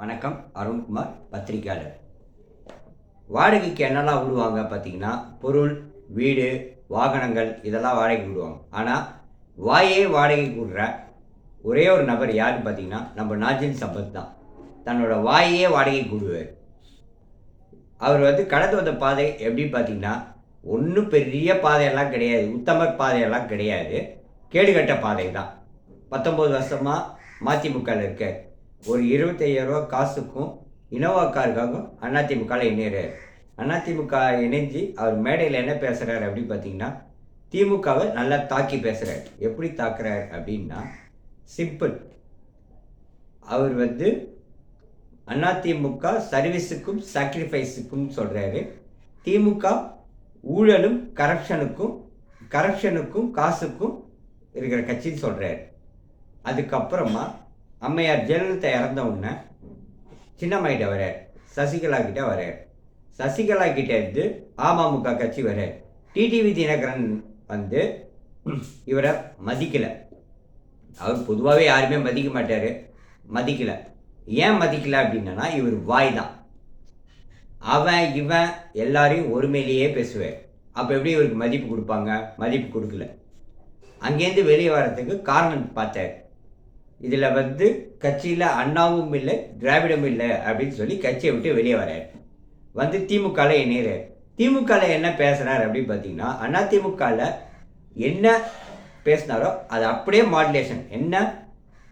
வணக்கம் அருண்குமார் பத்திரிக்கையாளர் வாடகைக்கு என்னெல்லாம் விடுவாங்க பார்த்தீங்கன்னா பொருள் வீடு வாகனங்கள் இதெல்லாம் வாடகைக்கு விடுவாங்க. ஆனால் வாயே வாடகைக்கு விடுற ஒரே ஒரு நபர் யாருன்னு பார்த்தீங்கன்னா நம்ம நாஜின் சம்பத் தான். தன்னோட வாயே வாடகைக்கு விடுவார் அவர் வந்து கடந்து வந்த பாதை எப்படின்னு பார்த்தீங்கன்னா ஒன்றும் பெரிய பாதையெல்லாம் கிடையாது. உத்தமர் பாதையெல்லாம் கிடையாது. கேடுகட்ட பாதை தான். பத்தொம்போது வருஷமாக மதிமுகவில் இருக்க ஒரு இருபத்தையாயிரரூவா காசுக்கும் இனோவா காருக்காகவும் அதிமுகவில் இணையிறாரு. அதிமுக இணைஞ்சு அவர் மேடையில் என்ன பேசுகிறாரு அப்படின்னு பார்த்தீங்கன்னா திமுகவை நல்லா தாக்கி பேசுகிறார் எப்படி தாக்குறார் அப்படின்னா சிம்பிள் அவர் வந்து அதிமுக சர்வீஸுக்கும் சாக்ரிஃபைஸுக்கும் சொல்கிறாரு திமுக ஊழலும் கரப்ஷனுக்கும் கரப்ஷனுக்கும் காசுக்கும் இருக்கிற கட்சின்னு சொல்கிறார் அதுக்கப்புறமா அம்மையார் ஜெயலலிதா இறந்த உடனே சின்னம்மாயிட்ட வரார் சசிகலா கிட்ட வரார் சசிகலா கிட்ட இருந்து அமமுக கட்சி வரார் டிடிவி தினகரன் வந்து இவரை மதிக்கலை. அவர் பொதுவாகவே யாருமே மதிக்க மாட்டார். மதிக்கலை. ஏன் மதிக்கலை அப்படின்னா இவர் வாய் தான். அவன் இவன் எல்லாரையும் ஒருமையிலேயே பேசுவார். அப்போ எப்படி இவருக்கு மதிப்பு கொடுப்பாங்க? மதிப்பு கொடுக்கல. அங்கேருந்து வெளியே வர்றதுக்கு காரணம் பார்த்தார். இதில் வந்து கட்சியில் அண்ணாவும் இல்லை திராவிடம் இல்லை அப்படின்னு சொல்லி கட்சியை விட்டு வெளியே வரார் வந்து திமுகவில் இணையிறார். திமுகவில் என்ன பேசுகிறார் அப்படின்னு பார்த்தீங்கன்னா அண்ணா திமுகவில் என்ன பேசினாரோ அது அப்படியே மாடுலேஷன் என்ன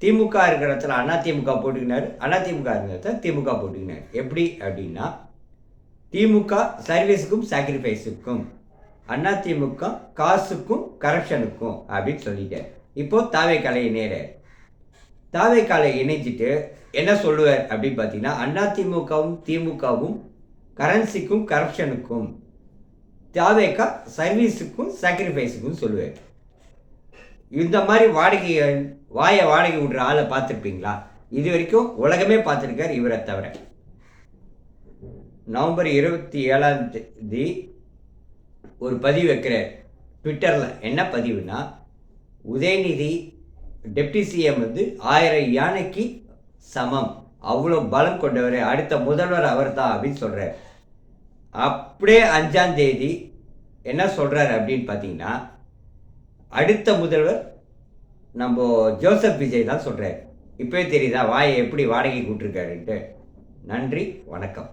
திமுக இருக்கிற இடத்துல அண்ணா திமுக போட்டுக்கினார் அண்ணா திமுக இருக்கிற இடத்துல திமுக போட்டுக்கினார். எப்படி அப்படின்னா திமுக சர்வீஸுக்கும் சாக்ரிஃபைஸுக்கும் அண்ணா திமுக காசுக்கும் கரப்ஷனுக்கும் அப்படின்னு சொல்லிட்டார். இப்போது தாவே கலை இணையறார். தாவை காலை என்ன சொல்லுவார் அப்படின்னு பார்த்தீங்கன்னா அண்ணா திமுகவும் திமுகவும் கரன்சிக்கும் கரப்ஷனுக்கும் தாவேக்கா சர்வீஸுக்கும் சாக்ரிஃபைஸுக்கும் சொல்லுவார். இந்த மாதிரி வாடகை வாயை வாடகை விடுற ஆளை பார்த்துருப்பீங்களா? இது வரைக்கும் உலகமே பார்த்துருக்கார் இவரை தவிர. நவம்பர் இருபத்தி ஏழாம் தேதி ஒரு பதிவு வைக்கிறார். ட்விட்டரில் என்ன பதிவுனா உதயநிதி டெப்டி சிஎம் வந்து ஆயிரம் யானைக்கு சமம். அவ்வளோ பலம் கொண்டவர் அடுத்த முதல்வர் அவர் தான் அப்படின்னு சொல்கிறார் அப்படியே அஞ்சாம் தேதி என்ன சொல்கிறார் அப்படின்னு பார்த்தீங்கன்னா அடுத்த முதல்வர் நம்ம ஜோசப் விஜய் தான் சொல்கிறார் இப்போயே தெரியுதா வாயை எப்படி வாடகை கூட்டிருக்காருன்ட்டு நன்றி வணக்கம்.